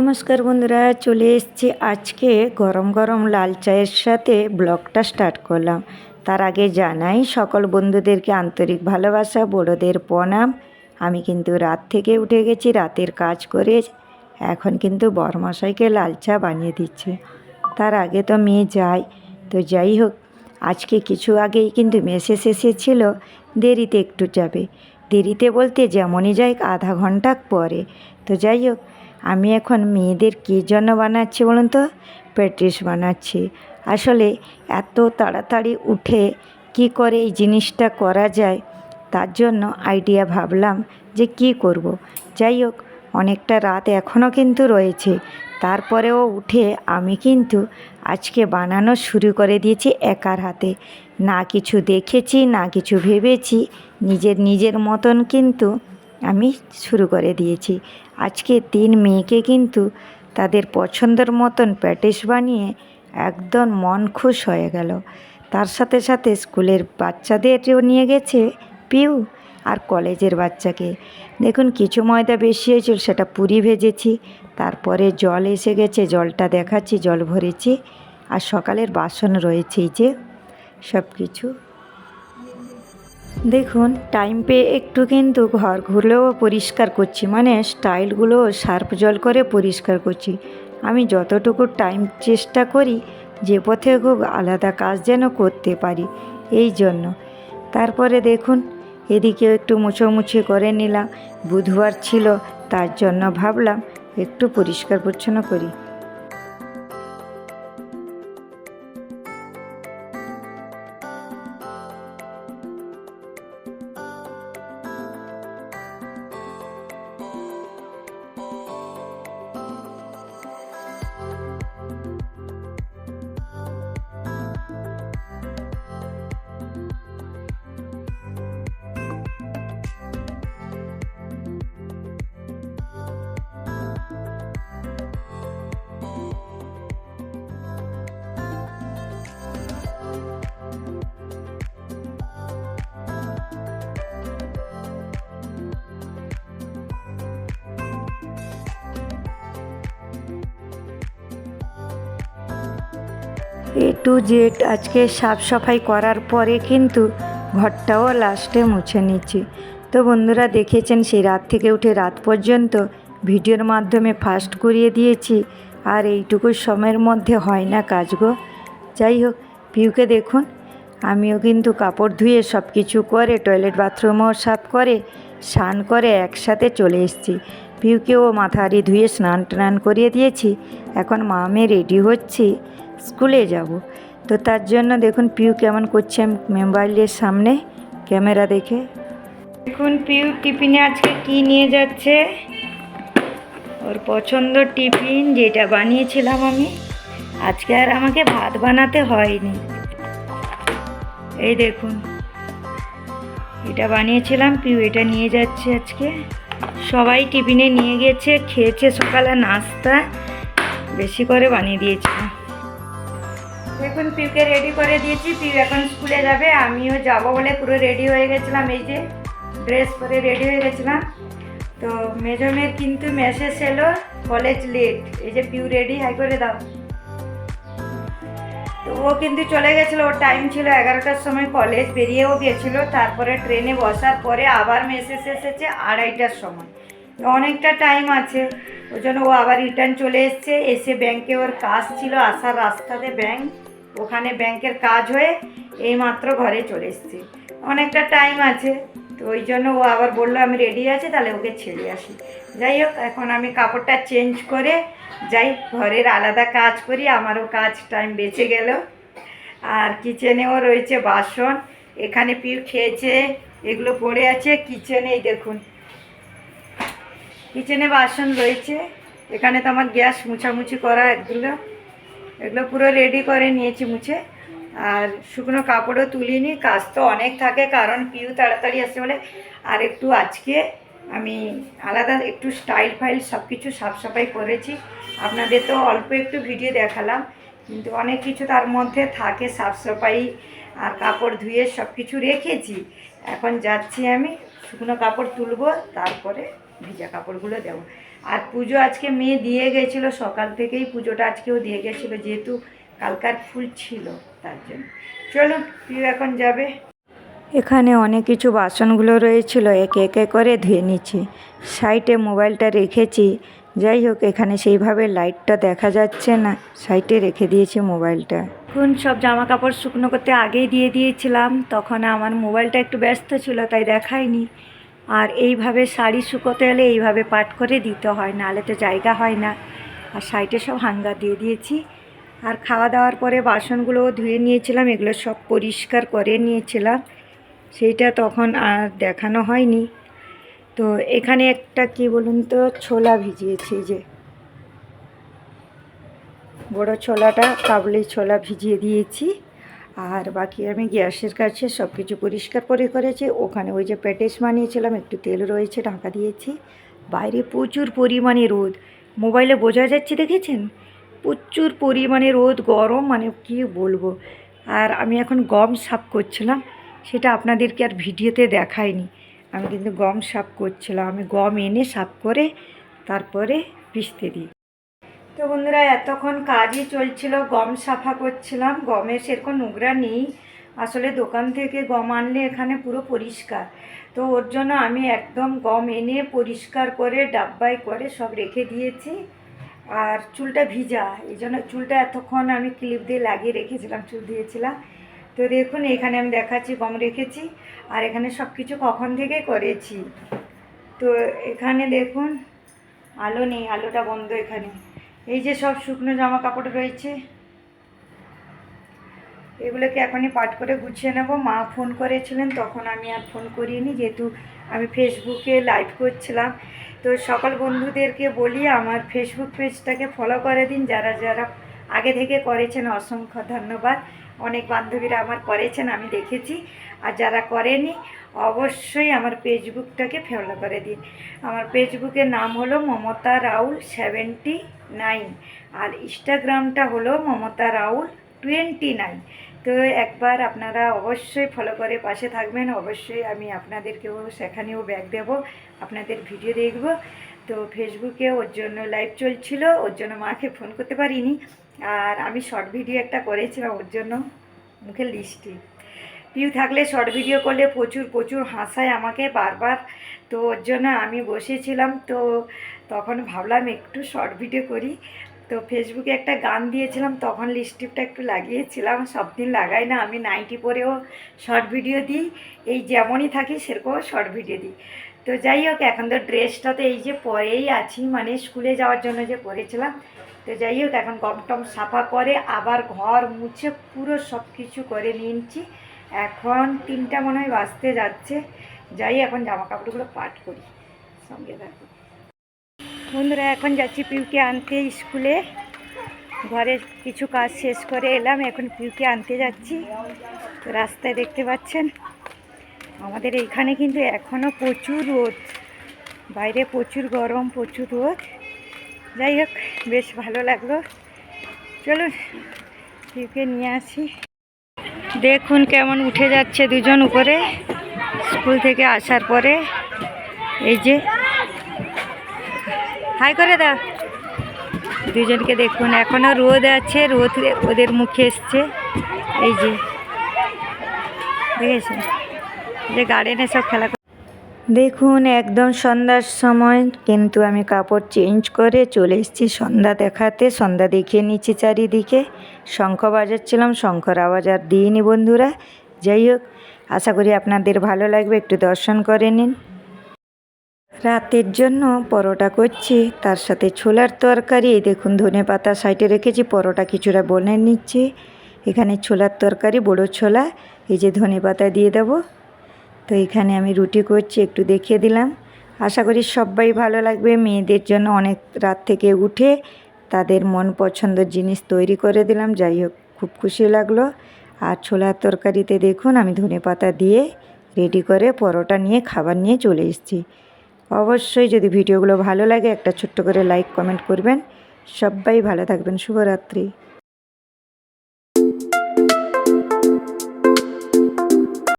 নমস্কার বন্ধুরা, চলে এসেছি আজকে গরম গরম লাল চায়ের সাথে ব্লগটা স্টার্ট করলাম। তার আগে জানাই, সকল বন্ধুদেরকে আন্তরিক ভালোবাসা, বড়োদের প্রণাম। আমি কিন্তু রাত থেকে উঠে গেছি, রাতের কাজ করে এখন কিন্তু বরমশাইকে লাল চা বানিয়ে দিচ্ছে। তার আগে তো মেয়ে যায়, তো যাই হোক, আজকে কিছু আগেই কিন্তু মেসেজ এসেছিল, দেরিতে একটু যাবে। দেরিতে বলতে যেমনই যাই, আধা ঘণ্টা পরে। তো যাই হোক আমি এখন মেয়েদের কী জন্য বানাচ্ছি বলুন তো? প্যাটিস বানাচ্ছি। আসলে এত তাড়াতাড়ি উঠে কি করে এই জিনিসটা করা যায়, তার জন্য আইডিয়া ভাবলাম যে কি করব। যাই হোক, অনেকটা রাত এখনও কিন্তু রয়েছে। তারপরেও উঠে আমি কিন্তু আজকে বানানো শুরু করে দিয়েছি একার হাতে। না কিছু দেখেছি, না কিছু ভেবেছি, নিজের নিজের মতন কিন্তু আমি শুরু করে দিয়েছি। আজকে তিন মেয়েকে কিন্তু তাদের পছন্দের মতন প্যাটিস বানিয়ে একদম মন খুশ হয়ে গেল। তার সাথে সাথে স্কুলের বাচ্চাদেরও নিয়ে গেছে পিউ আর কলেজের বাচ্চাকে। দেখুন কিছু ময়দা বেশি হয়েছিল, সেটা পুরি ভেজেছি, তারপরে জল এসে গেছে, জলটা দেখাচ্ছি, জল ভরেছি, আর সকালের বাসন রয়েছে যে সব কিছু দেখুন, টাইম পেয়ে একটু কিন্তু ঘর ঘুরলেও পরিষ্কার করছি। মানে স্টাইলগুলো সার্ফ জল করে পরিষ্কার করছি। আমি যতটুকু টাইম চেষ্টা করি, যে পথে হোক আলাদা কাজ যেন করতে পারি, এই জন্য। তারপরে দেখুন, এদিকেও একটু মুছোমুছি করে নিলাম। বুধবার ছিল, তার জন্য ভাবলাম একটু পরিষ্কার পরিচ্ছন্ন করি। এ টু জেড আজকে সাফ সাফাই করার পরে কিন্তু ঘরটাও লাস্টে মুছে নিচ্ছি। তো বন্ধুরা দেখেছেন সেই রাত থেকে উঠে রাত পর্যন্ত ভিডিওর মাধ্যমে ফাস্ট করিয়ে দিয়েছি। আর এইটুকু সময়ের মধ্যে হয় না কাজ গো। যাই হোক, পিউকে দেখুন। আমিও কিন্তু কাপড় ধুয়ে সব কিছু করে টয়লেট বাথরুমও সাফ করে, স্নান করে একসাথে চলে এসেছি। পিউকেও মাথা হাড়ি ধুয়ে স্নান টান করিয়ে দিয়েছি। এখন মামে রেডি হচ্ছি। স্কুলে যাব। তো তার জন্য দেখুন পিউ কেমন করছে মোবাইলের সামনে, ক্যামেরা দেখে। দেখুন পিউ টিফিনে আজকে কি নিয়ে যাচ্ছে? ওর পছন্দ টিফিন যেটা বানিয়েছিলাম আমি। আজকে আর আমাকে ভাত বানাতে হয়নি। এই দেখুন। এটা বানিয়েছিলাম, পিউ এটা নিয়ে যাচ্ছে আজকে। সবাই টিফিনে নিয়ে গেছে খেয়েছে সকালে নাস্তা, বেশি করে বানিয়ে দিয়েছিলাম দেখুন, পিউকে রেডি করে দিয়েছি। পিউ এখন স্কুলে যাবে, আমিও যাব বলে পুরো রেডি হয়ে গেছিলাম। এই যে ড্রেস পরে রেডি হয়ে গেছিলাম। তো মেজমের কিন্তু মেসেজ এলো কলেজ লেট এই যে পিউ রেডি হাই করে দাও। তো ও কিন্তু চলে গেছিল, ওর টাইম ছিল এগারোটার সময় কলেজ বেরিয়েও গেছিল, তারপরে ট্রেনে বসার পরে আবার মেসেজ এসেছে আড়াইটার সময়। অনেকটা টাইম আছে, ওই জন্য ও আবার রিটার্ন চলে এসছে, এসে ব্যাংকে ওর কাজ ছিল, আসার রাস্তাতে ব্যাংক ওখানে ব্যাংকের কাজ হয়ে এইমাত্র ঘরে চলে এসছে। অনেকটা টাইম আছে, তো ওই জন্য ও আবার বলল, আমি রেডি আছি, তাহলে ওকে ছেড়ে আসি। যাই হোক, এখন আমি কাপড়টা চেঞ্জ করে যাই, ঘরের আলাদা কাজ করি, আমারও কাজ টাইম বেঁচে গেল। আর কিচেনেও রয়েছে বাসন, এখানে পিউ খেয়েছে, এগুলো পড়ে আছে কিচেনেই দেখুন। কিচেনে বাসন রয়েছে, এখানে তো আমার গ্যাস মুছামুছি করা এগুলো। এগুলো পুরো রেডি করে নিয়েছি মুছে। আর শুকনো কাপড়ও তুলিনি, কাজ তো অনেক থাকে, কারণ পিউ তাড়াতাড়ি আসে বলে। আর একটু আজকে আমি আলাদা একটু স্টাইল ফাইল সব কিছু সাফ সাফাই করেছি। আপনাদের তো অল্প একটু ভিডিও দেখালাম, কিন্তু অনেক কিছু তার মধ্যে থাকে সাফ সাফাই আর কাপড় ধুয়ে সব কিছু রেখেছি। এখন যাচ্ছি আমি, শুকনো কাপড় তুলবো, তারপরে ভিজা কাপড়গুলো দেবো। আর পুজো আজকে মেয়ে দিয়ে গেছিল, সকাল থেকেই পুজোটা আজকেও দিয়ে গেছিল, যেহেতু কালকার ফুল ছিল তার জন্য। চলো প্রিয় এখন যাবে। এখানে অনেক কিছু বাসনগুলো রয়েছিল, একে একে করে ধুয়ে নিচ্ছি। সাইডে মোবাইলটা রেখেছি। যাই হোক, এখানে সেইভাবে লাইটটা দেখা যাচ্ছে না। সাইডে রেখে দিয়েছি মোবাইলটা। এখন সব জামা কাপড় শুকনো করতে আগেই দিয়ে দিয়েছিলাম। তখন আমার মোবাইলটা একটু ব্যস্ত ছিল, তাই দেখায়নি। আর এইভাবে শাড়ি শুকোতে হলে এইভাবে পাট করে দিতে হয়, নাহলে তো জায়গা হয় না। আর সাইডে সব হাঙ্গার দিয়ে দিয়েছি। আর খাওয়া দাওয়ার পরে বাসনগুলোও ধুয়ে নিয়েছিলাম, এগুলো সব পরিষ্কার করে নিয়েছিলাম। সেইটা তখন আর দেখানো হয়নি। তো এখানে একটা কি বলুন তো, ছোলা ভিজিয়েছি যে। বড় ছোলাটা, কাবলি ছোলা ভিজিয়ে দিয়েছি। আর বাকি আমি গ্যাসের কাছে সব কিছু পরিষ্কার করে করেছি। ওখানে ওই যে প্যাটেস বানিয়েছিলাম, একটু তেল রয়েছে, ঢাকা দিয়েছি। বাইরে প্রচুর পরিমাণে রোদ। মোবাইলে বোঝা যাচ্ছে, দেখেছেন? প্রচুর পরিমাণে রোদ, গরম মানে কি বলব? আর আমি এখন গম সাফ করছিলাম। সেটা আপনাদেরকে আর ভিডিওতে দেখাইনি। আমি কিন্তু গম সাফ করছিলাম। আমি গম এনে সাফ করে তারপরে পিষতে দিই। তো বন্ধুরা, এতক্ষণ কাজই চলছিল, গম সাফা করছিলাম। গমের সেরকম নোংরা নেই। আসলে দোকান থেকে গম আনলে এখানে পুরো পরিষ্কার। তো ওর জন্য আমি একদম গম এনে পরিষ্কার করে, ডাব্বায় করে সব রেখে দিয়েছি। আর চুলটা ভিজা, এই জন্য চুলটা এতক্ষণ আমি ক্লিপ দিয়ে লাগিয়ে রেখেছিলাম, চুল দিয়েছিলাম। তো দেখুন, এখানে আমি দেখাচ্ছি, গম রেখেছি, আর এখানে সব কিছু কখন থেকে করেছি? তো এখানে দেখুন, আলো নেই, আলোটা বন্ধ এখানে। এই যে সব শুকনো জামা কাপড় রয়েছে, এগুলোকে এখনই পাট করে গুছিয়ে নেব। মা ফোন করেছিলেন, তখন আমি আর ফোন করিনি, যেহেতু আমি ফেসবুকে লাইভ করছিলাম। তো সকল বন্ধুদেরকে বলি, আমার ফেসবুক পেজটাকে ফলো করে দিন। যারা যারা আগে থেকে করেছেন, অসংখ্য ধন্যবাদ। অনেক বান্ধবীরা আমার করেছেন, আমি দেখেছি। আর যারা করেনি, অবশ্যই আমার ফেসবুকটাকে ফলো করে দিন। আমার ফেসবুকের নাম হলো মমতা রাউল সেভেন্টি নাইন আর ইনস্টাগ্রামটা হলো মমতা রাউল টোয়েন্টি নাইন। তো একবার আপনারা অবশ্যই ফলো করে পাশে থাকবেন। অবশ্যই আমি আপনাদেরকেও সেখানেও ব্যাগ দেব, আপনাদের ভিডিও দেখব। তো ফেসবুকে ওর জন্য লাইভ চলছিল, ওর জন্য মাকে ফোন করতে পারিনি। আর আমি শর্ট ভিডিও একটা করেছিলাম ওর জন্য মুখে লিস্টি পিউ থাকলে শর্ট ভিডিও করলে প্রচুর প্রচুর হাসায় আমাকে বারবার। তো ওর জন্য আমি বসেছিলাম, তো তখন ভাবলাম একটু শর্ট ভিডিও করি। তো ফেসবুকে একটা গান দিয়েছিলাম, তখন লিপস্টিকটা একটু লাগিয়েছিলাম। সব দিন লাগাই না, আমি নাইটি পরেও শর্ট ভিডিও দিই। এই যেমনই থাকি, সেরকমও শর্ট ভিডিও দিই। তো যাই হোক, এখন তো ড্রেসটা তো এই যে পরেই আছি মানে স্কুলে যাওয়ার জন্য যে পরেছিলাম তো যাই হোক, এখন টম সাফা করে আবার ঘর মুছে পুরো সব কিছু করে নিয়েছি এখন তিনটা মনে হয় বাঁচতে যাচ্ছে। যাই এখন জামা কাপড়গুলো পাট করি, সঙ্গে থাকো। বন্ধুরা, এখন যাচ্ছি পিউকে আনতে স্কুলে। ঘরের কিছু কাজ শেষ করে এলাম, এখন পিউকে আনতে যাচ্ছি। রাস্তায় দেখতে পাচ্ছেন, আমাদের এইখানে কিন্তু এখনও প্রচুর রোদ। বাইরে প্রচুর গরম, প্রচুর রোদ। যাই হোক, বেশ ভালো লাগল। চলুন পিউকে নিয়ে আসি। দেখুন কেমন উঠে যাচ্ছে দুজন উপরে। স্কুল থেকে আসার পরে, এই যে। হাই করে দাও। দুজনকে দেখুন এখনও রোদ আছে, রোদ ওদের মুখে এসছে। এই যে দেখেছেন যে গার্ডেনে সব খেলা দেখুন, একদম সন্ধ্যার সময় কিন্তু আমি কাপড় চেঞ্জ করে চলে এসেছি সন্ধ্যা দেখাতে। সন্ধ্যা দেখিয়ে নিচ্ছি চারিদিকে। শঙ্খ বাজাচ্ছিলাম, শঙ্খর আওয়াজ আর দিইনি বন্ধুরা। যাই হোক, আশা করি আপনাদের ভালো লাগবে, একটু দর্শন করে নিন। রাতের জন্য পরোটা করছি, তার সাথে ছোলার তরকারি। দেখুন, ধনে পাতা সাইডে রেখেছি, পরোটা কিছুটা বনে নিচ্ছি। এখানে ছোলার তরকারি, বড়ো ছোলা, এই যে ধনে পাতা দিয়ে দেবো। তো এখানে আমি রুটি করছি, একটু দেখিয়ে দিলাম। আশা করি সবাই ভালো লাগবে। মেয়েদের জন্য অনেক রাত থেকে উঠে তাদের মন পছন্দের জিনিস তৈরি করে দিলাম। যাই হোক, খুব খুশি লাগল। আর ছোলার তরকারিতে দেখুন, আমি ধনে পাতা দিয়ে রেডি করে পরোটা নিয়ে, খাবার নিয়ে চলে এসেছি। অবশ্যই যদি ভিডিওগুলো ভালো লাগে, একটা ছোট্ট করে লাইক, কমেন্ট করবেন। সবাই ভালো থাকবেন। শুভরাত্রি।